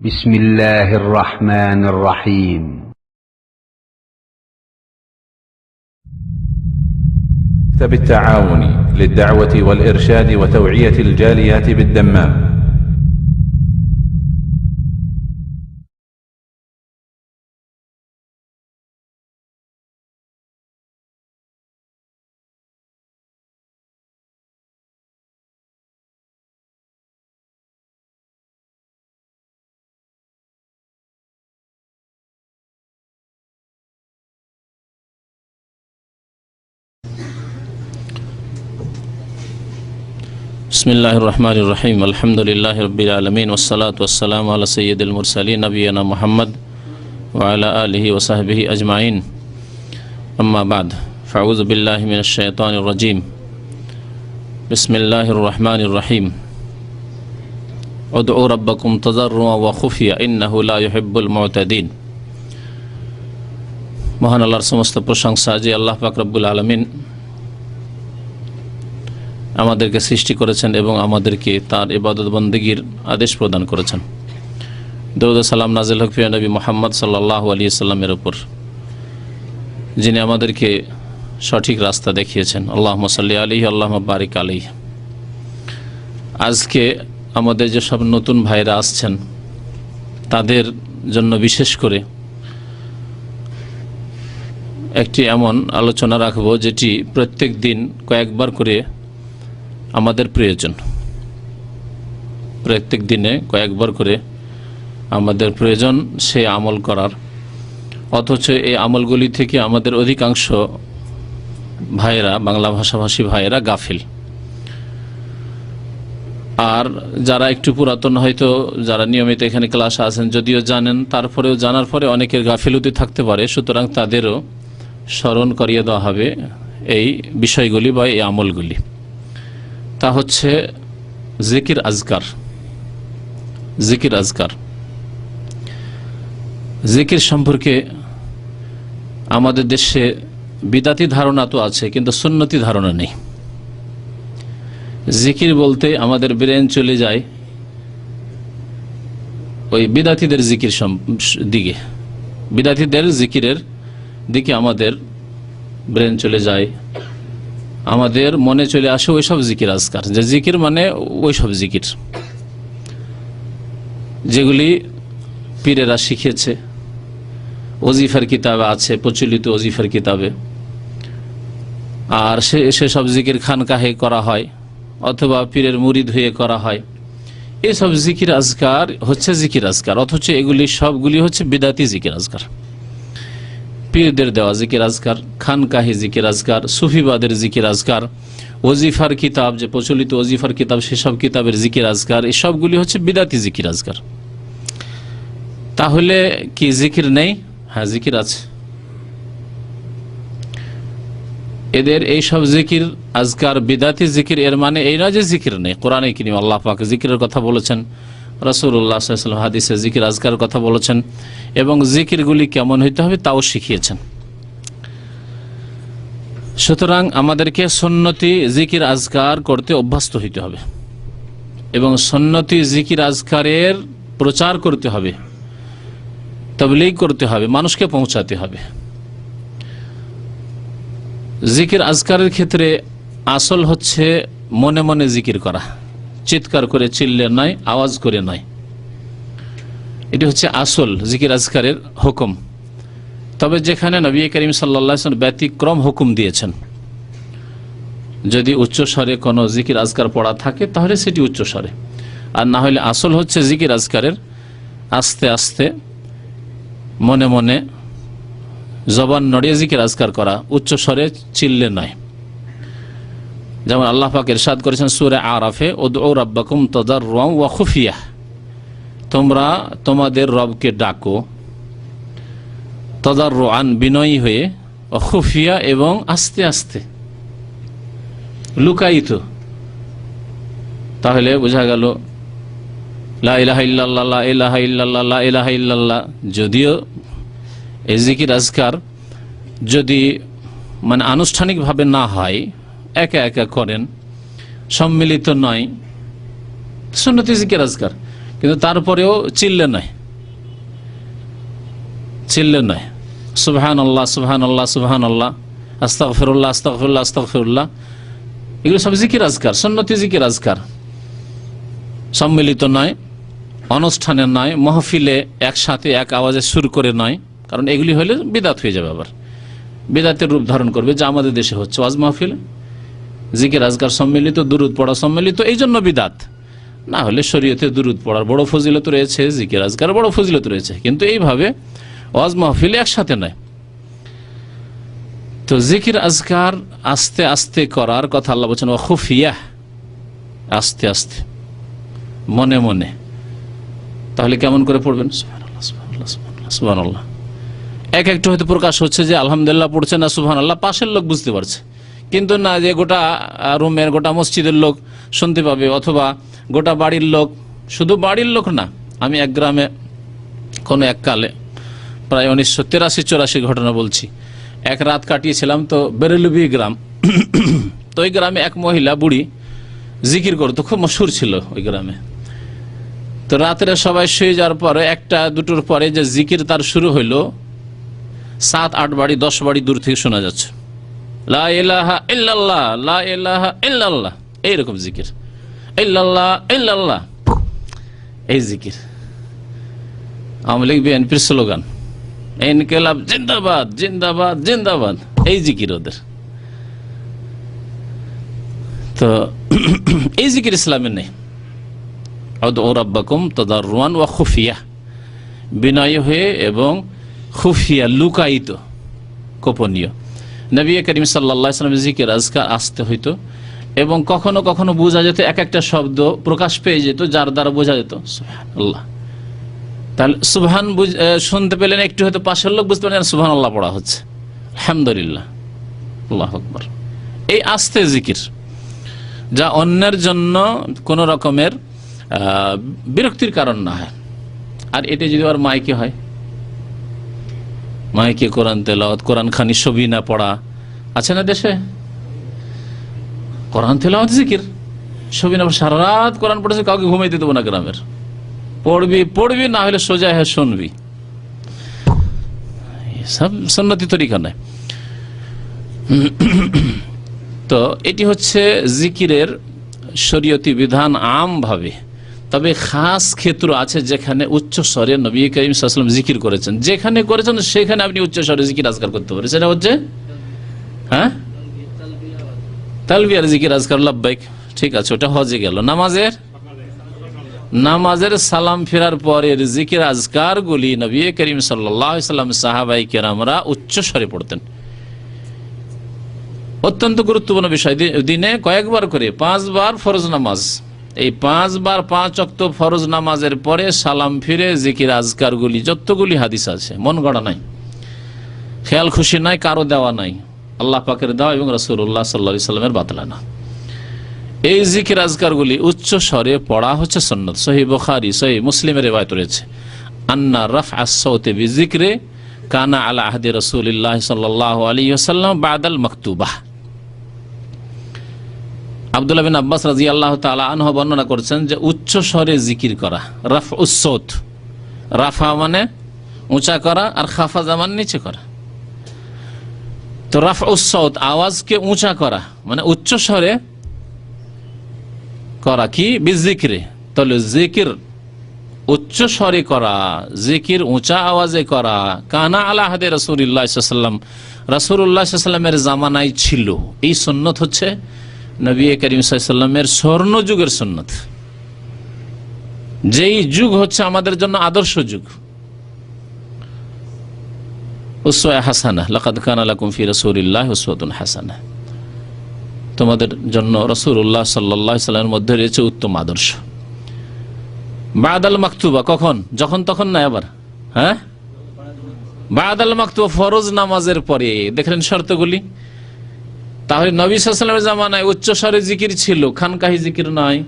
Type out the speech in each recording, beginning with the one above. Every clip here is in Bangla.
بسم الله الرحمن الرحيم. مكتب التعاون للدعوة والإرشاد وتوعية الجاليات بالدمام. بسم الله الرحمن الرحيم الحمد لله رب العالمين والصلاة والسلام على سيد المرسلين نبينا محمد وعلى آله وصحبه أجمعين أما بعد فأعوذ بالله من الشيطان الرجيم بسم الله الرحمن الرحيم ادعوا ربكم تضرعا وخفيا إنه لا يحب المعتدين মহান আল্লাহর সমস্ত প্রশংসা যে আল্লাহ পাক রব্বুল আলমিন আমাদেরকে সৃষ্টি করেছেন এবং আমাদেরকে তার ইবাদত বন্দীগীর আদেশ প্রদান করেছেন। দৌদ সালাম নাজিল হকফিয়া নবী মোহাম্মদ সাল্লাহ আলী সাল্লামের ওপর যিনি আমাদেরকে সঠিক রাস্তা দেখিয়েছেন। আল্লাহ মসাল্লি আলী আল্লাহ বারিক আলী আজকে আমাদের যেসব নতুন ভাইরা আসছেন, তাদের জন্য বিশেষ করে একটি এমন আলোচনা রাখব, যেটি প্রত্যেক দিন কয়েকবার করে আমাদের প্রয়োজন। প্রত্যেক দিনে কয়েকবার করে আমাদের প্রয়োজন সে আমল করার। অথচ এই আমলগুলি থেকে আমাদের অধিকাংশ ভাইয়েরা, বাংলা ভাষাভাষী ভাইয়েরা গাফিল। আর যারা একটু পুরাতন হয়তো, যারা নিয়মিত এখানে ক্লাসে আছেন, যদিও জানেন, তারপরেও জানার পরে অনেকের গাফিলতি থাকতে পারে। সুতরাং তাদেরও স্মরণ করিয়ে দেওয়া হবে এই বিষয়গুলি বা এই আমলগুলি। তা হচ্ছে জিকির আজকার। জিকির আজকার। জিকির সম্পর্কে আমাদের দেশে বিদাতি ধারণা তো আছে, কিন্তু সুন্নতি ধারণা নেই। জিকির বলতে আমাদের ব্রেন চলে যায় ওই বিদাতিদের জিকির দিকে। বিদাতিদের জিকিরের দিকে আমাদের ব্রেন চলে যায়। আমাদের মনে চলে আসে ওই সব জিকির আজকার। যে জিকির মানে ওই সব জিকির। যেগুলি পীরেরা শিখেছে অজিফার কিতাবে আছে, প্রচলিত অজিফার কিতাবে। আর সে, সেসব জিকির খানকাহে করা হয়, অথবা পীরের মুরিদ হয়ে করা হয়। এসব জিকির আজকার হচ্ছে জিকির আজকার, অথচ এগুলি সবগুলি হচ্ছে বিদাতি জিকির আজকার। পীরদের দেওয়া জিকির আজকার, খানকাহি জিকির আজকার, সুফিবাদের জিকির আজকার, ওজিফার কিতাব, যে প্রচলিত ওজিফার কিতাব, সেসব কিতাবের জিকির আজকার, এই সবগুলি হচ্ছে বিদাতি জিকির আজকার। তাহলে কি জিকির নেই? হ্যাঁ জিকির আছে। এদের এই সব জিকির আজকার বিদাতি জিকির, এর মানে এই নয় যে জিকির নেই। কোরআনে কিনি আল্লাহ পাক জিকিরের কথা বলেছেন। রসুল্লাহ হাদিসে জিকির আজকার কথা বলেছেন। এবং জিকিরগুলি কেমন হইতে হবে তাও শিখিয়েছেন। সুতরাং আমাদেরকে সন্নতি জিকির আজকার করতে অভ্যস্ত হইতে হবে এবং সন্নতি জিকির আজকারের প্রচার করতে হবে, তবলিগ করতে হবে, মানুষকে পৌঁছাতে হবে। জিকির আজকারের ক্ষেত্রে আসল হচ্ছে মনে মনে জিকির করা, চিৎকার করে চিল্লে নয়, আওয়াজ করে নয়। এটি হচ্ছে আসল জিকির আজকারের হুকুম। তবে যেখানে নবী করিম সাল্লা ব্যতিক্রম হুকুম দিয়েছেন, যদি উচ্চ স্বরে কোনো জিকির আজকার পড়া থাকে, তাহলে সেটি উচ্চ স্বরে আর না হলে আসল হচ্ছে জিকির আজকারের আস্তে আস্তে মনে মনে জবান নড়িয়ে জিকির আজকার করা উচ্চ স্বরে চিল্লে নয়। যেমন আল্লাহ পাক ইরশাদ করেছেন সুরে আরাফে ও রব্বাকুম তদার রং ওয়া খুফিয়া। তোমরা তোমাদের রবকে ডাকো। তদার রান বিনয়ী হয়ে খুফিয়া এবং আস্তে আস্তে। লুকায়িত। তাহলে বোঝা গেল যদিও এই জিকির আজকার যদি মানে আনুষ্ঠানিকভাবে না হয়, একা একা করেন, সম্মিলিত নয়। সুন্নতি জিকির আজকার। কিন্তু তারপরেও চিল্লে নয়। চিল্লে নয়। সুবহান আল্লাহ সুবহান আল্লাহ সুবহান আল্লাহ আস্তাক ফিরুল্লাহ আস্তাক ফিরুল্লাহ আস্তাক ফিরুল্লাহ এগুলো সব জিকির আজকার, সন্নতি জিকির আজকার। সম্মিলিত নয়, অনুষ্ঠানে নয়, মহফিলে একসাথে এক আওয়াজে সুর করে নয়, কারণ এগুলি হলে বিদাত হয়ে যাবে আবার। বিদাতের রূপ ধারণ করবে, যা আমাদের দেশে হচ্ছে ওয়াজ মাহফিলে। জিকির আজকার সম্মিলিত, দুরুদ পড়া সম্মিলিত এই জন্য বিদাত। না হলে শরীয়তে দুরুদ পড়ার বড় ফজিলত রয়েছে জিকির আজকার বড় ফজিলত রয়েছে। কিন্তু এইভাবে ওয়াজ মাহফিলে একসাথে নয়। তো জিকির আজকার আস্তে আস্তে করার কথা আল্লাহ বলছেন খুফিয়া আস্তে আস্তে মনে মনে। তাহলে কেমন করে পড়বেন? সুবহানাল্লাহ, সুবহানাল্লাহ। এক একটু হয়তো প্রকাশ হচ্ছে যে আলহামদুলিল্লাহ পড়ছে না সুবহান আল্লাহ পাশের লোক বুঝতে পারছে। কিন্তু না যে গোটা রুমের গোটা মসজিদের লোক শুনতে পাবে, অথবা গোটা বাড়ির লোক, শুধু বাড়ির লোক না, আমি এক গ্রামে কোনো এক কালে প্রায় উনিশশো তেরাশি চৌরাশি ঘটনা বলছি। এক রাত কাটিয়েছিলাম তো বেরেলুবি গ্রাম। তো ওই গ্রামে এক মহিলা বুড়ি জিকির করতো, খুব মশুর ছিল ওই গ্রামে। তো রাত্রে সবাই শুয়ে যাওয়ার পরে একটা দুটোর পরে যে জিকির তার শুরু হইল, সাত, আট বাড়ি, দশ বাড়ি দূর থেকে শোনা যাচ্ছে। লা ইলাহা ইল্লাল্লাহ, লা ইলাহা ইল্লাল্লাহ। এইরকম জিকির এই জিকির আওয়ামী লীগ বিএনপির স্লোগান ইনকেলাব জিন্দাবাদ জিন্দাবাদ জিন্দাবাদ এই জিকির ওদের তো এই জিকির ইসলামে নেই ওয়া হয়ে এবং লুকায়িত গোপনীয় নবী করিম সাল্লা জিকির আজকার আসতে হইতো এবং কখনো কখনো বোঝা যেত এক একটা শব্দ প্রকাশ পেয়ে যেত, যার দ্বারা বোঝা যেত। আল্লাহ তাহলে সুবহান শুনতে পেলেন, একটু হয়তো পাশের লোক বুঝতে পারেন সুবহান আল্লাহ পড়া হচ্ছে। আলহামদুলিল্লাহ। আল্লাহ আকবর। এই আস্তে জিকির, যা অন্যের জন্য কোনো রকমের বিরক্তির কারণ না হয়। আর এটা যদি আর মাইকে হয়, মাইকে কোরআন তেলাওয়াত কোরআন খানি ছবি না পড়া, আছে না দেশে? কোরআন তেলাওয়াত জিকির। ছবি না সারা রাত কোরআন পড়েছে, কাউকে ঘুমাইতে দেবো না গ্রামের। পড়বি পড়বি, না হলে সোজা হ্যাঁ শুনবি। সব সন্ন্যতি তরিকা নয় তো এটি হচ্ছে জিকিরের শরীয়তি বিধান আমভাবে। তবে খাস ক্ষেত্র আছে যেখানে উচ্চ স্বরে নবী করিম সাল্লাম জিকির করেছেন। যেখানে করেছেন, সেখানে আপনি উচ্চ স্বরে জিকির আজকার করতে পারেন। সেটা হচ্ছে হ্যাঁ? তালবিয়ার জিকির আজকার লাভবাইক ঠিক আছে, ওটা হজে গেল। নামাজের? নামাজের সালাম ফেরার পরের জিকির আজকার গুলি নবী করিম সাল্লাম সাহাবাই কেরামরা উচ্চ স্বরে পড়তেন। অত্যন্ত গুরুত্বপূর্ণ বিষয়। দিনে কয়েকবার করে, পাঁচবার ফরজ নামাজ। এই পাঁচবার পাঁচ অক্ত ফরজ নামাজের পরে সালাম ফিরে জিকির আজকার গুলি যতগুলি হাদিস আছে, মন গড়া নাই। খেয়াল খুশি নাই, কারও দেওয়া নাই। আল্লাহ পাকের দেওয়া এবং রসুল্লাহ সাল্লা সাল্লামের বাতলা না। এই জিকির আজকারগুলি উচ্চ স্বরে পড়া হচ্ছে সন্ন্যত সহি বখারি সহি মুসলিমের রেবায়ত রয়েছে। আন্না রফ আসৌতে বিজিক্রে কানা আলা আহদি রসুল্লাহ সাল্লাহ আলী সাল্লাম বাদাল মকতুবাহ। আবদুল্লাহ বিন আব্বাস রাজি আল্লাহ তালা আনহ বর্ণনা করছেন যে উচ্চ স্বরে জিকির করা রাফ উসৌত রাফা মানে উঁচা করা আর খাফা জামান নিচে করা। তো রাফ উসৌত আওয়াজকে উঁচা করা মানে উচ্চ স্বরে করা কি? বিজিক্রে, তাহলে জিকির, উচ্চ স্বরে করা, জিকির উঁচা আওয়াজে করা। কানা আলাহাদে রসুল্লাহাম রসুল্লাহামের জামানায় ছিল। এই সন্ন্যত হচ্ছে নবী করিম সাল্লামের স্বর্ণ যুগের সন্ন্যত যেই যুগ হচ্ছে আমাদের জন্য আদর্শ যুগ। উসওয়া হাসানা, লাকাদ কানা হাসানা। তোমাদের জন্য রসুল্লাহ সাল্লাহ সাল্লামের মধ্যে রয়েছে উত্তম আদর্শ। বাদাল মাকতুবা, কখন? যখন তখন না আবার হ্যাঁ? বাদাল মাকতুবা, ফরজ নামাজের পরে। দেখলেন শর্তগুলি? তাহলে নবী সাল্লামের জামানায় উচ্চ স্বরে জিকির ছিল, খানকাহি জিকির নয়।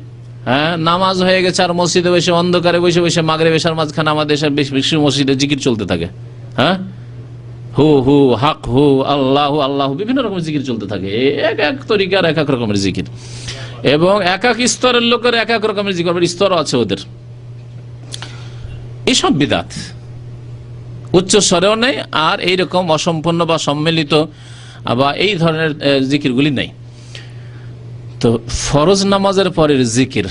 হ্যাঁ? নামাজ হয়ে গেছে আর মসজিদে বসে, অন্ধকারে বসে বসে মাগরে বেশার মাঝখানে আমাদের বেশ বেশি মসজিদে জিকির চলতে থাকে। হ্যাঁ? হু হু, হাক, হু, আল্লাহ আল্লাহ, বিভিন্ন রকমের জিকির চলতে থাকে। এক এক তরিকার, এক এক রকমের জিকির। এবং এক এক স্তরের লোকের এক এক রকমের জিকির স্তর আছে ওদের। এসব বিদাত। উচ্চ স্বরেও নেই, আর এইরকম অসম্পূর্ণ বা সম্মিলিত, বা এই ধরনের জিকিরগুলি নেই। তো ফরজ নামাজের পরের জিকির,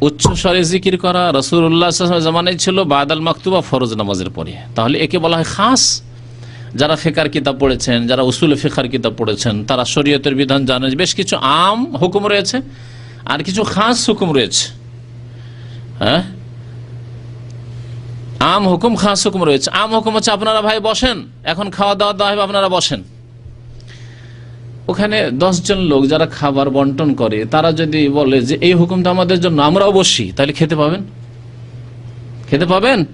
উচ্চ স্বরে জিকির করা রসুল্লাহ জামানায় ছিল বাদাল মাকতুবা ফরজ নামাজের পরে। তাহলে একে বলা হয় খাস। যারা ফেকার কিতাব পড়েছেন, যারা উসুল ফেকার কিতাব পড়েছেন, তারা শরীয়তের বিধান জানেন বেশ কিছু আম হুকুম রয়েছে আর কিছু খাস হুকুম রয়েছে। হ্যাঁ? আম হুকুম, খাস হুকুম রয়েছে। আম হুকুম হচ্ছে আপনারা ভাই বসেন, এখন খাওয়া দাওয়া দেওয়া আপনারা বসেন। ওখানে দশজন লোক যারা খাবার বন্টন করে, তারা যদি বলে যে এই হুকুমটা আমাদের জন্য, আমরাও বসি, তাহলে খেতে পাবেন? খেতে পাবেন?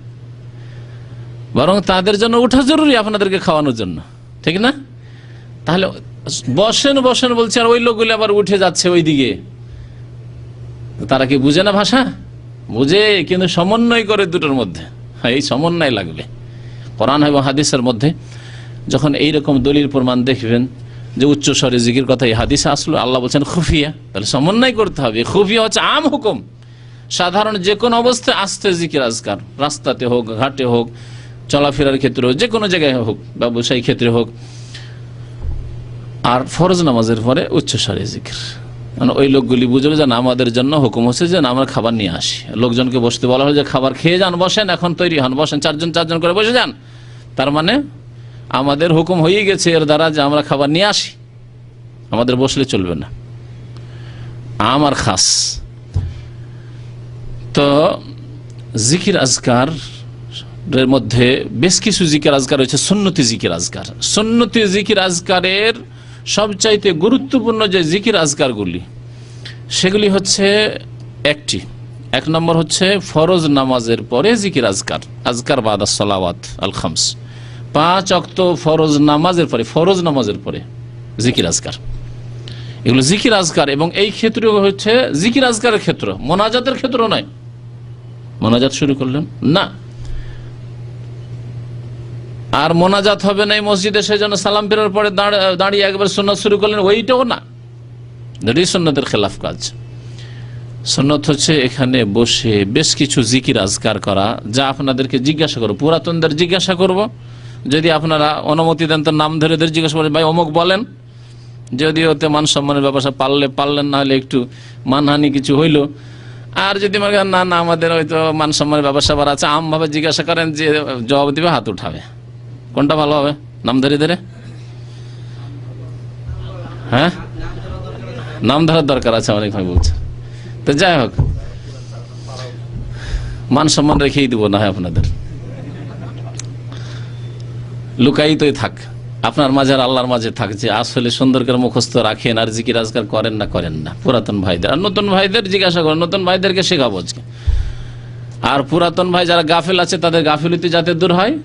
বরং তাদের জন্য ওঠা জরুরি আপনাদেরকে খাওয়ানোর জন্য। ঠিক না? তাহলে বসেন বসেন বলছে আর ওই লোকগুলো আবার উঠে যাচ্ছে ওই দিকে তারা কি বুঝে না ভাষা? বুঝে কিন্তু সমন্বয় করে দুটোর মধ্যে। হ্যাঁ, এই সমন্বয় লাগবে। কোরআন এবং হাদিসের মধ্যে যখন এইরকম দলিল প্রমাণ দেখবেন যে উচ্চ স্বরে জিকির কথা এই হাদিসে আসলো আল্লাহ বলছেন খুফিয়া। তাহলে সমন্বয় করতে হবে। খুফিয়া হচ্ছে আম হুকুম। সাধারণ যে কোনো অবস্থায় আসতে জিকির আজকার। রাস্তাতে হোক ঘাটে হোক চলাফেরার ক্ষেত্রে হোক যে কোনো জায়গায় হোক, ব্যবসায়ী ক্ষেত্রে হোক, আর ফরজ নামাজের পরে উচ্চ স্বরে জিকির। মানে ওই লোকগুলি বুঝবে যে আমাদের জন্য হুকুম হচ্ছে যে আমরা খাবার নিয়ে আসি। লোকজনকে বসতে বলা হয় যে, খাবার খেয়ে যান, বসেন, এখন তৈরি হন, বসেন, চারজন চারজন করে বসে যান। তার মানে আমাদের হুকুম হয়ে গেছে এর দ্বারা যে আমরা খাবার নিয়ে আসি। আমাদের বসলে চলবে না। আমার খাস। তো জিকির আজকার এর মধ্যে বেশ কিছু জিকির আজকার রয়েছে, সুন্নতি জিকির আজকার। সুন্নতি জিকির আজকারের সবচাইতে গুরুত্বপূর্ণ যে জিকির আজকারগুলি, সেগুলি হচ্ছে একটি। এক নম্বর হচ্ছে ফরজ নামাজের পরে জিকির আজকার আজকার বাদা সলাওয়াত আল খামস। পাঁচ অক্ত ফরজ নামাজের পরে, ফরজ নামাজের পরে জিকির আজকার। এগুলো জিকির আজকার এবং এই ক্ষেত্রে হচ্ছে জিকির আজকারের ক্ষেত্র, মোনাজাতের ক্ষেত্র নয়। মোনাজাত শুরু করলেন? না। আর মোনাজাত হবে না এই মসজিদে সেই জন্য সালাম ফেরার পরে দাঁড়- দাঁড়িয়ে একবার সুন্নত শুরু করলেন। ওইটাও না। এটাই সুন্নতের খেলাফ কাজ। সুন্নত হচ্ছে এখানে বসে বেশ কিছু জিকির আজকার করা, যা আপনাদেরকে জিজ্ঞাসা করব। পুরাতনদের জিজ্ঞাসা করব। যদি আপনারা অনুমতি দেন তো নাম ধরে জিজ্ঞাসা করেন ভাই, অমুক বলেন। যদি ওতে মান সম্মানের ব্যাপার পারলে, পারলেন, না হলে একটু মানহানি কিছু হইল। আর যদি মনে না না, আমাদের হয়তো মান সম্মানের ব্যাপার স্যাপার আছে। আমভাবে জিজ্ঞাসা করেন যে, জবাব দিবে, হাত উঠাবে। কোনটা ভালো হবে? নাম ধরে? ধরে হ্যাঁ? নাম ধরার দরকার আছে, অনেক ভাই বলছে। তো যাই হোক, মান সম্মান রেখেই দিব না হয় আপনাদের। তোই থাক। আপনার মাঝে আল্লাহর মাঝে থাক যে আসলে সুন্দর করে মুখস্থ রাখেন আর জিকির আজকার করেন না করেন না। পুরাতন ভাইদের। আর নতুন ভাইদের জিজ্ঞাসা করেন, নতুন ভাইদেরকে শেখাবো আজকে। আর পুরাতন ভাই যারা গাফিল আছে, তাদের গাফিলতি যাতে দূর হয়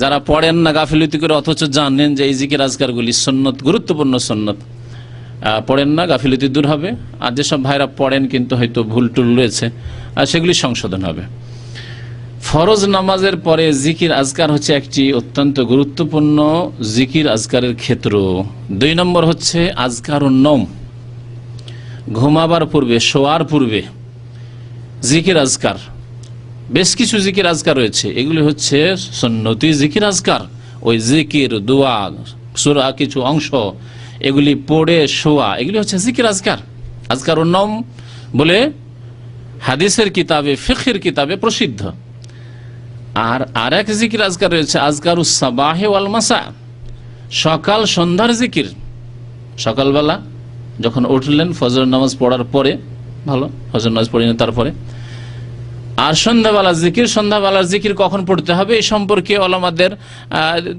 যারা পড়েন না গাফিলতি করে, অথচ জানেন যে এই জিকির আজকারগুলি সন্ন্যত গুরুত্বপূর্ণ সন্ন্যত পড়েন না, গাফিলতি দূর হবে। আর যেসব ভাইরা পড়েন কিন্তু হয়তো ভুল টুল রয়েছে, আর সেগুলি সংশোধন হবে। ফরজ নামাজের পরে জিকির আজকার হচ্ছে একটি অত্যন্ত গুরুত্বপূর্ণ জিকির আজকারের ক্ষেত্র। দুই নম্বর হচ্ছে আজকার নম ঘুমাবার পূর্বে, শোয়ার পূর্বে জিকির আজকার বেশ কিছু জিকির আজকার রয়েছে। এগুলি হচ্ছে সন্নতি জিকির আজকার, ওই জিকির, দোয়া, সুরা, কিছু অংশ, এগুলি পড়ে শোয়া, এগুলি হচ্ছে জিকির আজকার। আজকার নম বলে হাদিসের কিতাবে, ফিখের কিতাবে প্রসিদ্ধ। আর আর এক জিকির আজকার রয়েছে আজকার উসাবাহে ওয়াল মাসা, সকাল সন্ধ্যার জিকির। সকালবেলা যখন উঠলেন ফজর নামাজ পড়ার পরে, ভালো ফজর নামাজ পড়িনি তারপরে আর সন্ধ্যাবেলা জিকির, সন্ধ্যাবেলার জিকির কখন পড়তে হবে এই সম্পর্কে ওলামাদের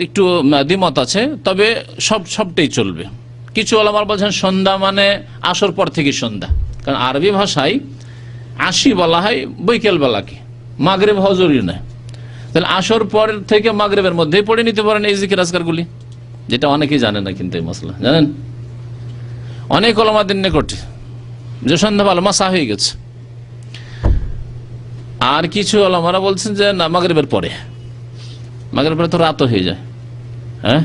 একটু দ্বিমত আছে। তবে সব, সবটাই চলবে। কিছু ওলামার বলছেন সন্ধ্যা মানে আসর পর থেকে সন্ধ্যা। কারণ আরবি ভাষায় আশি বলা হয় বৈকাল বেলাকে মাগরেব হওয়া জরুরি নয়। তাহলে আসর পর থেকে মাগরেবের মধ্যেই পড়ে নিতে পারেন এই জিকির আজকারগুলি, যেটা অনেকেই জানে না কিন্তু এই মশলা। জানেন? অনেক ওলামাদের নিকটে যে সন্ধ্যাবেলা মাসা হয়ে গেছে। আর কিছু ওলামারা বলছেন যে না, মাগরিবের পরে। মাগরিবের পরে তো রাতও হয়ে যায়। হ্যাঁ?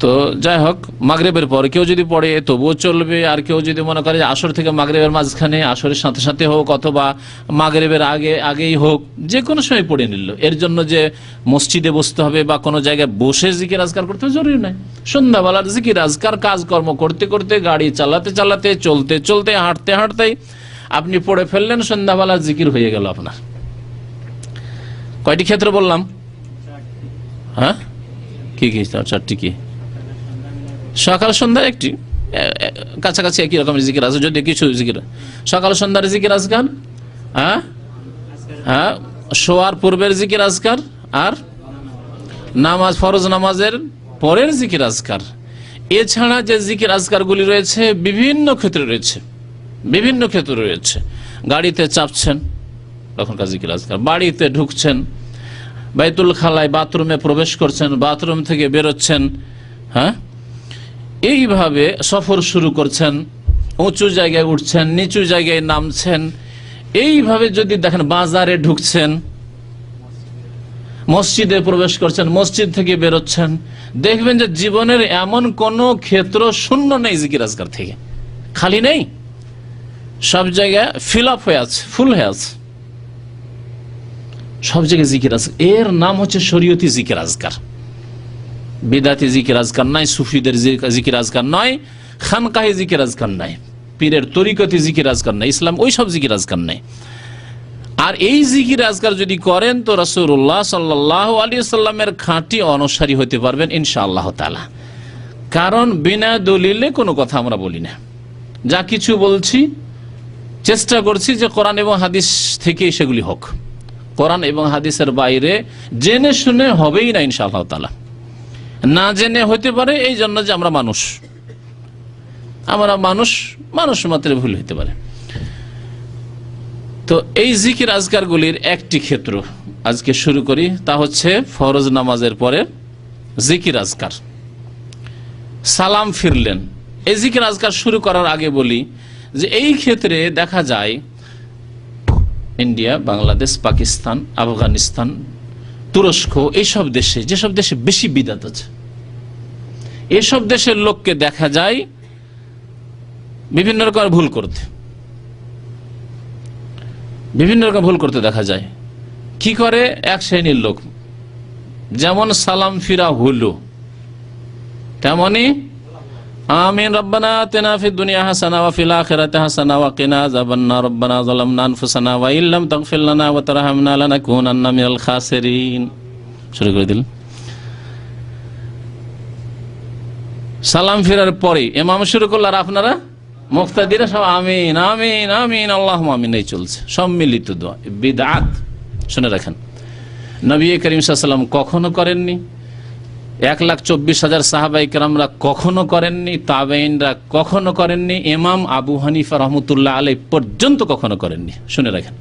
তো যাই হোক, মাগরেবের পর কেউ যদি পড়ে, তবুও চলবে। আর কেউ যদি মনে করে আসর থেকে মাগরেবের মাঝখানে, আসরের সাথে সাথে হোক অথবা মাগরেবের আগে, আগেই হোক, যে কোনো সময় পড়ে নিল। এর জন্য যে মসজিদে বসতে হবে বা কোনো জায়গায় বসে জিকির আজকার করতে জরুরি নয়। সন্ধ্যাবেলার জিকির, আজকার কাজকর্ম করতে করতে, গাড়ি চালাতে চালাতে, চলতে চলতে, হাঁটতে হাঁটতেই আপনি পড়ে ফেললেন, সন্ধ্যাবেলা জিকির হয়ে গেল আপনার। কয়টি ক্ষেত্র বললাম? হ্যাঁ? কি কি? চারটি কি? সকাল, সন্ধ্যা একটি। কাছাকাছি একই রকমের জিকির আছে, যদি কিছু জিকির। সকাল, সন্ধ্যার জিকির আজকার হ্যাঁ? হ্যাঁ? শোয়ার পূর্বের জিকির আজকার আর? নামাজ, ফরজ নামাজের পরের জিকির আজকার এছাড়া যে জিকির আজকারগুলি রয়েছে, বিভিন্ন ক্ষেত্রে রয়েছে। বিভিন্ন ক্ষেত্রে রয়েছে। গাড়িতে চাপছেন তখনকার জিকির আজকার বাড়িতে ঢুকছেন, বাইতুল খালায় বাথরুমে প্রবেশ করছেন, বাথরুম থেকে বেরোচ্ছেন হ্যাঁ? এইভাবে সফর শুরু করছেন, উঁচু জায়গায় উঠছেন, নিচু জায়গায় নামছেন। এইভাবে যদি দেখেন বাজারে ঢুকছেন, মসজিদে প্রবেশ করছেন, মসজিদ থেকে বেরোচ্ছেন, দেখবেন যে জীবনের এমন কোন ক্ষেত্র শূন্য নেই জিকির আজকার থেকে। খালি নেই। সব জায়গায় ফিল আপ হয়ে আছে ফুল হয়ে আছে। সব জায়গায় জিকির আজকার এর নাম হচ্ছে শরীয়তি জিকির আজকার। বিদাতি জিকির আজকার নাই, সুফিদের জিকির আজকার নয় খানকাহে জিকির আজকার নাই, পীরের তরিকতি জিকির আজকার নাই, ইসলাম ওই সব জিকির আজকার নাই। আর এই জিকির আজকার যদি করেন তো রসুল্লাহ সাল্লাহ আলী সাল্লামের খাঁটি অনুসারী হতে পারবেন ইনশা আল্লাহ তালা কারণ বিনা দলিলে কোনো কথা আমরা বলি না। যা কিছু বলছি চেষ্টা করছি যে কোরআন এবং হাদিস থেকে সেগুলি হোক। কোরআন এবং হাদিসের বাইরে জেনে শুনে হবেই না ইনশা আল্লাহ তালা না জেনে হতে পারে এই জন্য যে আমরা মানুষ। আমরা মানুষ মানুষ মাত্র ভুল হতে পারে। তো এই জিকির আজকারগুলির একটি ক্ষেত্র আজকে শুরু করি, তা হচ্ছে ফরজ নামাজের পরে জিকির আজকার সালাম ফিরলেন। এই জিকির আজকার শুরু করার আগে বলি যে এই ক্ষেত্রে দেখা যায়, ইন্ডিয়া, বাংলাদেশ, পাকিস্তান, আফগানিস্তান, তুরস্ক, এইসব দেশে, যেসব দেশে বেশি বিদাত আছে, এসব দেশের লোককে দেখা যায় বিভিন্ন রকমের ভুল করতে। বিভিন্ন রকম ভুল করতে দেখা যায়। কি করে? এক শ্রেণির লোক। যেমন সালাম ফিরা হলো তেমনি আতিনা ফিদ দুনিয়া হাসানা ওয়া ফিল আখিরাতি হাসানা ওয়া কিনা আযাবান্নার রব্বানা যালামনা আনফুসানা ওয়া ইল্লাম তাগফির লানা ওয়া তারহামনা লানাকুনান্না মিনাল খাসিরিন। শুরু করে দিল। সালাম ফেরার পরে এমাম শুরু করল আর আপনারা? মুক্তাদিরা সব আমিন আমিন আমিন আল্লাহ আমিন, এই চলছে। সম্মিলিত দোয়া বিদাত শুনে রাখেন। নবী করিম সাল্লাম কখনো করেননি। এক লাখ চব্বিশ হাজার সাহাবাই কেরামরা কখনো করেননি তাবেইনরা কখনো করেননি, ইমাম আবু হানিফা রহমতুল্লাহ আলাই পর্যন্ত কখনো করেননি। শুনে রাখেন।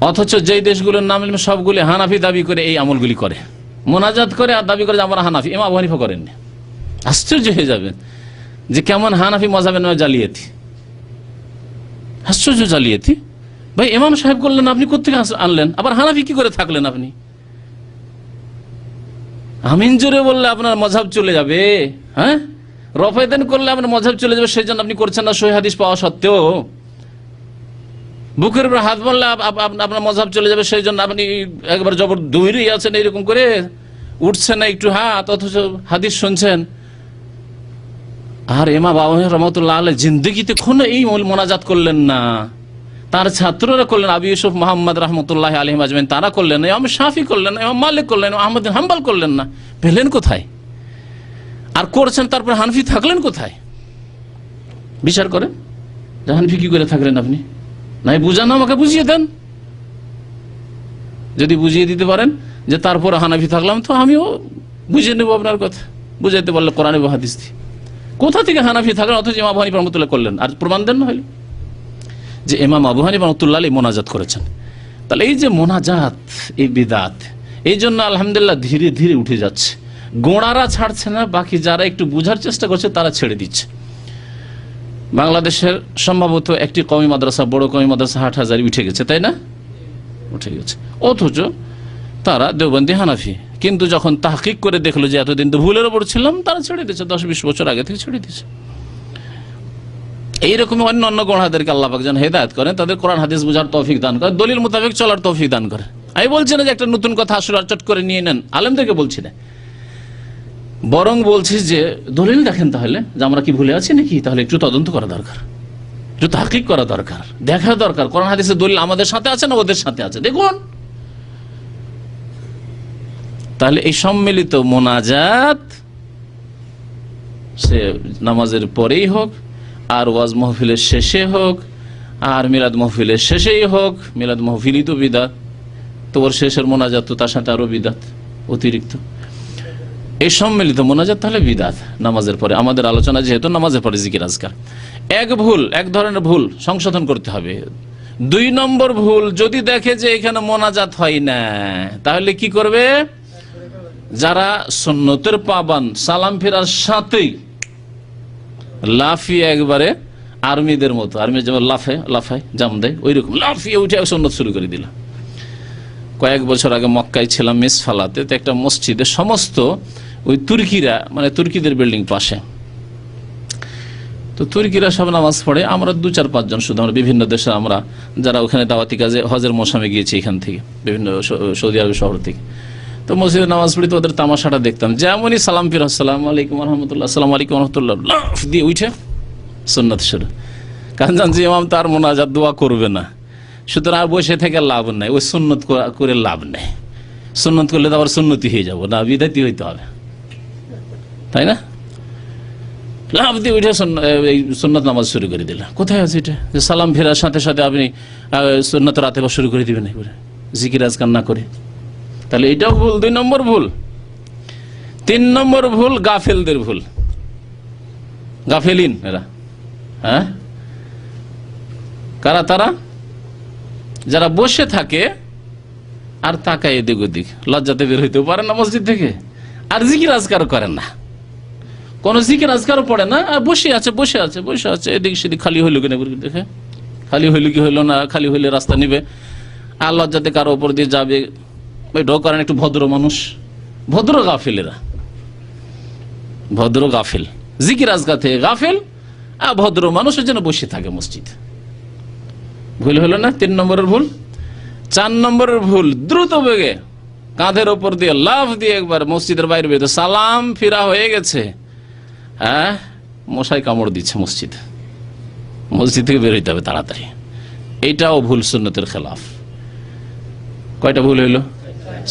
অথচ যেই দেশগুলোর নাম সবগুলি হানাফি দাবি করে এই আমলগুলি করে। মোনাজাত করে আর দাবি করে যে আমরা হানাফি, ইমাম আবু হানিফা করেননি। আশ্চর্য হয়ে যাবেন যে কেমন হানাফি মজাবের নয় জালিয়াতি। আশ্চর্য জালিয়াতি। ভাই, ইমাম সাহেব করলেন, আপনি কোথেকে আনলেন? আবার হানাফি কি করে থাকলেন আপনি? আমিন জোরে বললে আপনার মজাব চলে যাবে হ্যাঁ? রফায়দান করলে আপনার মজাব চলে যাবে সেই জন্য আপনি করছেন না, সহি হাদিস পাওয়া সত্ত্বেও। বুকের উপর হাত বললে আপ- আপ- আপ- আপনার মজাব চলে যাবে সেই জন্য আপনি একবার জবর দৌড়েই আছেন এরকম করে, উঠছেন না একটু হাত, অথচ হাদিস শুনছেন। আর এমা বাবা রহমতুল্লাহ আল্লাহ জিন্দগিতে কোনো এই মোনাজাত করলেন না। তার ছাত্ররা করলেন আবি ইউসুফ মোহাম্মদ রহমতুল্লাহ আলহিম আজমেন তারা করলেন না, ইমাম শাফি করলেন ইমাম মালিক করলেন আহমদ হাম্বাল করলেন না। পেলেন কোথায়? আর করছেন তারপর হানফি থাকলেন কোথায়? বিচার করেন। হানফি কি করে থাকলেন আপনি? নাই, বুঝান আমাকে বুঝিয়ে দেন। যদি বুঝিয়ে দিতে পারেন যে তারপর হানাফি থাকলাম, তো আমিও বুঝিয়ে নেব আপনার কথা। বুঝাইতে পারলে কোরআনে বা হাদিস দিয়ে। কোথা থেকে হানাফি থাকলেন? অথচ ইমাম হানিফা রহমতুল্লাহ করলেন। আর প্রমাণ দেন না হইলে যে ইমাম আবু হানিফা রহমতুল্লাহ মোনাজাত করেছেন। তাহলে এই যে মোনাজাত, এই বিদাত, এই জন্য আলহামদুলিল্লাহ ধীরে ধীরে উঠে যাচ্ছে। গোড়ারা ছাড়ছে না, বাকি যারা একটু বুঝার চেষ্টা করছে, তারা ছেড়ে দিচ্ছে। বাংলাদেশের সম্ভবত একটি কমি মাদ্রাসা, বড় কমি মাদ্রাসা হাট হাজারি উঠে গেছে, তাই না? উঠে গেছে। অথচ তারা দেওবন্দি হানাফি, কিন্তু যখন তাহকিক করে দেখল যে এতদিন তো ভুলের ওপর ছিলাম, তারা ছেড়ে দিয়েছে, দশ বিশ বছর আগে থেকে ছেড়ে দিয়েছে। এইরকম অন্য অন্য গোড়াদেরকে আল্লাহ যেন হেদায়ত করেন তাদের কোরআন, হাদিস বোঝার তৌফিক দান করে, দলিল মোতাবেক চলার তৌফিক দান করে। আমি বলছি না যে একটা নতুন কথা আসলে চট করে নিয়ে নেন, আলেমদেরকে বলছি না। বরং বলছি যে, দলিল দেখেন তাহলে যে আমরা কি ভুলে আছি নাকি? তাহলে একটু তদন্ত করা দরকার। একটু তাহকিক করা দরকার। দেখা দরকার। কোরআন, হাদিসের দলিল আমাদের সাথে আছে না ওদের সাথে আছে? দেখুন। তাহলে এই সম্মিলিত মোনাজাত সে নামাজের পরেই হোক আর ওয়াজ মহফিলের শেষে হোক, আর মিলাদ মহফিলের শেষেই হোক, মিলাদ মহফিলই তো বিদাত। তো শেষের মোনাজাত তো তার সাথে আরও বিদাত, অতিরিক্ত। এই সম্মিলিত মোনাজাত তাহলে বিদাত, নামাজের পরে। আমাদের আলোচনা যেহেতু নামাজের পরে জিকির, আজকার। এক ভুল, এক ধরনের ভুল সংশোধন করতে হবে। দুই নম্বর ভুল, যদি দেখে যে এখানে মোনাজাত হয় না, তাহলে কি করবে? যারা সন্ন্যতের পাবান, সালাম ফেরার সাথেই লাফিয়ে একবারে আর্মিদের মতো, আর্মি যেমন লাফে, লাফায়, জাম দেয় ওই রকম লাফিয়ে উঠে সন্ন্যত শুরু করে দিল। কয়েক বছর আগে মক্কায় ছিলাম মিস ফালাতে তো একটা মসজিদে সমস্ত ওই তুর্কিরা মানে তুর্কিদের বিল্ডিং পাশে। তো তুর্কিরা সব নামাজ পড়ে, আমরা দু চার পাঁচজন শুধু, আমরা বিভিন্ন দেশে আমরা যারা ওখানে দাওয়াতি কাজে হজের মৌসুমে গিয়েছি এখান থেকে, বিভিন্ন সৌদি আরব শহর থেকে। তো মসজিদে নামাজ পড়ি তো ওদের তামাশাটা দেখতাম। যেমনই সালাম ফির আসসালাম আলাইকুম রহমতুল্লাহ আসসালাম আলাইকুম রহমতুল্লাহ দিয়ে উঠে সন্ন্যত শুরু। কারণ জানছি ইমাম তার মোনাজাত দোয়া করবে না। সুতরাং বসে থেকে লাভ নাই, ওই সুন্নত করে লাভ নেই। সুন্নত করলে তো আবার সুন্নতি হয়ে যাব, না বিদাতি হইতে হবে। তাই না? লাভ দিয়ে উঠে এই সুন্নত নামাজ শুরু করে দিল কোথায় আছে এটা? যে সালাম ফেরার সাথে সাথে আপনি সুন্নত রাতে শুরু করে দিবেন জিকির আজকার না করে। তাহলে এটাও ভুল, দুই নম্বর ভুল। তিন নম্বর ভুল, গাফেলদের ভুল। গাফেলিন এরা। হ্যাঁ? কারা তারা? যারা বসে থাকে আর তাকায় এদিক ওদিক। লজ্জাতে বের হইতেও পারে না মসজিদ থেকে। আর জিকির আজকার করেন না। কোন জিকির আজকারও পড়ে না। আর বসে আছে বসে আছে বসে আছে। এদিক সেদিক খালি হইল কিনা করে দেখে। খালি হইল কি হইল না, খালি হইলে রাস্তা নিবে। আর লজ্জাতে কারও ওপর দিয়ে যাবে। ওইটাও করেন একটু ভদ্র মানুষ। ভদ্র গাফিলেরা। ভদ্র গাফিল। জিকির আজকা থেকে গাফিল, আর ভদ্র মানুষের জন্য বসে থাকে মসজিদ। ভুল হলো না? তিন নম্বরের ভুল। চার নম্বরের ভুল, দ্রুত বেগে কাঁধের ওপর দিয়ে লাভ দিয়ে একবার মসজিদের বাইরে বেরোতে। সালাম, ফিরা হয়ে গেছে। হ্যাঁ মশাই কামড় দিচ্ছে মসজিদ। মসজিদ থেকে বেরোইতে হবে তাড়াতাড়ি। এইটাও ভুল সুন্নতের খেলাফ। কয়টা ভুল হইল?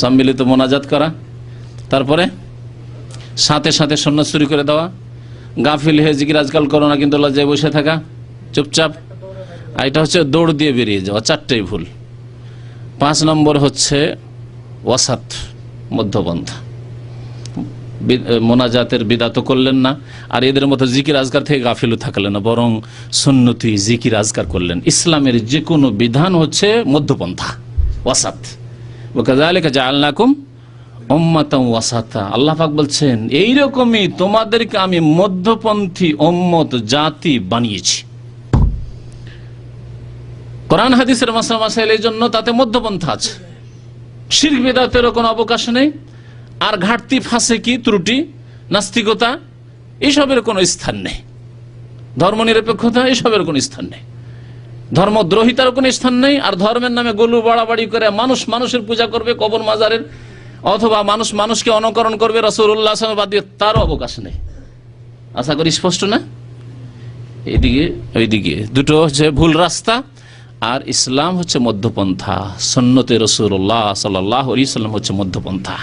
সম্মিলিত মোনাজাত করা। তারপরে সাথে সাথে সন্ন্যাস শুরু করে দেওয়া। গাফিল হয়ে জিকির আজকাল করো না, কিন্তু লজ্জায় বসে থাকা। চুপচাপ। আর এটা হচ্ছে দৌড় দিয়ে বেরিয়ে যাওয়া, চারটেই ভুল। পাঁচ নম্বর হচ্ছে ওয়াসাত, মধ্যপন্থা। মোনাজাতের বিদাত করলেন না, আর এদের মতো জিকির আজগার থেকে গাফিলও থাকলেন না, বরং সুন্নতি জিকির আজগার করলেন। ইসলামের যে কোনো বিধান হচ্ছে মধ্যপন্থা, ওয়াসাত। ওকাজালিকা জাআলনাকুম উম্মাতাম ওয়াসাতা আল্লাহ পাক বলছেন, এইরকমই তোমাদেরকে আমি মধ্যপন্থী উম্মত, জাতি বানিয়েছি। কোরআন হাদিসের মাসা মাসাইল এই জন্য তাতে মধ্যপন্থা আছে। শির বেদাতেরও কোনো অবকাশ নেই। আর ঘাটতি ফাঁসে কি ত্রুটি, নাস্তিকতা, এসবের কোনো স্থান নেই। ধর্মনিরপেক্ষতা, এসবের কোনো স্থান নেই। ধর্মদ্রোহিতার কোনো স্থান নেই, আর ধর্মের নামে গলু বাড়াবাড়ি করে মানুষ মানুষের পূজা করবে কবর মাজারের, অথবা মানুষ মানুষকে অনুকরণ করবে রসুল্লাহ তারও অবকাশ নেই। আশা করি স্পষ্ট না? এইদিকে ওইদিকে দুটো হচ্ছে ভুল রাস্তা, আর ইসলাম হচ্ছে মধ্যপন্থা। সন্নতে রসুল্লাহ সাল্লাহ সাল্লাম হচ্ছে মধ্যপন্থা।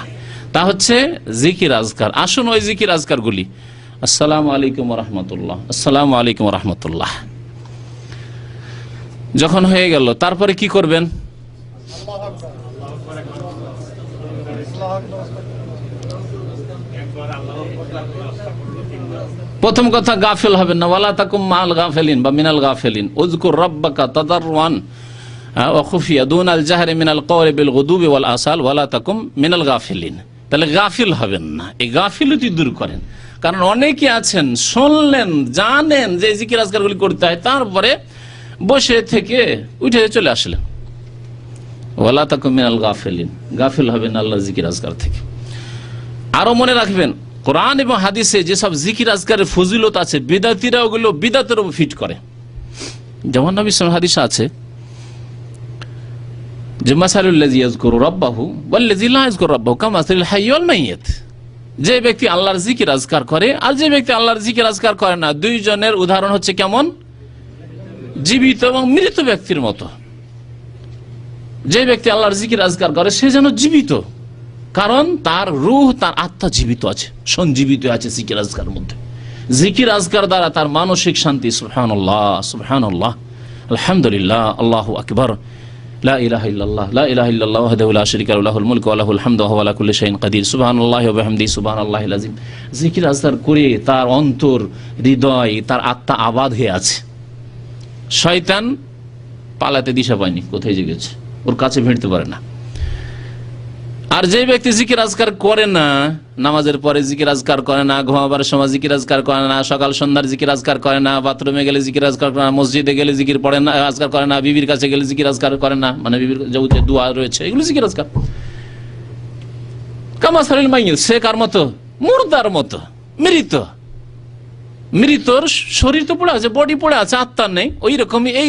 তা হচ্ছে জিকির আজকার। আসুন ওই জিকির আজকার গুলি আসসালামু আলাইকুম রহমতুল্লাহ। আসসালামু আলাইকুম রহমতুল্লাহ। যখন হয়ে গেল, তারপরে কি করবেন? প্রথম কথা, গাফেল হবেন না। ওয়ালা তাকুম মাল গাফেলিন বা মিনাল গাফেলিন। উজকুর রব্বাকা তাদারওয়ান ওয়াখুফিয়া দুন আল জাহরে মিনাল কওলি বিল গুদুবি ওয়াল আসাল। ওয়ালা তাকুম মিনাল গাফিলিন। তাহলে গাফিল হবেন না। এই গাফিলতি দূর করেন। কারণ অনেকে আছেন, শুনলেন, জানেন যে জিকির আজকারগুলি করতে হয়, তারপরে বসে থেকে উঠে চলে আসলেন। ওয়ালা তাকুম মিনাল গাফিলিন। গাফিল হবেন আল্লাহ জিকির আজকার থেকে। আরও মনে রাখবেন, কোরআন এবং হাদিসে যেসব জিকির আজকারের ফজিলত আছে, বিদাতিরা ওগুলো বিদাতের উপর ফিট করে। যেমন নবী সাল্লাল্লাহু হাদিস আছে, যে মাসালুল্লাজি ইয়াজকুরু রাব্বাহু ওয়াল্লাজি লা ইয়াজকুরু রাব্বাহু কামাসালিল হাইয়্যি ওয়াল যে ব্যক্তি আল্লাহর জিকির আজকার করে, আর যে ব্যক্তি আল্লাহর জিকির আজকার করে না, দুইজনের উদাহরণ হচ্ছে কেমন? জীবিত এবং মৃত ব্যক্তির মতো। যে ব্যক্তি আল্লাহর জিকির আজগার করে, সে যেন জীবিত। কারণ তার রুহ, তার আত্মা জীবিত আছে, সঞ্জীবিত আছে জিকির আজগার মধ্যে। জিকির আজগার দ্বারা তার মানসিক শান্তি সুফহান আল্লাহ সুফহান আল্লাহ আলহামদুলিল্লাহ আল্লাহ আকবর করে তার অন্তর, হৃদয়, তার আত্মা আবাদ হয়ে আছে। শয়তান পালাতে দিশা পায়নি, কোথায় যে গেছে? ওর কাছে ভিড়তে পারে না। আর যে ব্যক্তি জিকির আজকার করে না, নামাজের পরে জিকির আজকার করে না, ঘুমাবার সময় জিকির আজকার করে না, সকাল সন্ধ্যার জিকির আজকার করে না, বাথরুমে গেলে জিকির আজকার করে না, মসজিদে গেলে জিকির পড়ে না, আজকার করে না, বিবির কাছে গেলে জিকির আজকার করে না মানে বিবির যে দোয়া রয়েছে, এগুলো জিকির আজকার। কামা শরীর মাইল সে কার মতো? মুর্দার মতো, মৃত। মৃতর শরীর তো পড়ে আছে বডি পড়ে আছে আত্মার নেই ওই রকমই এই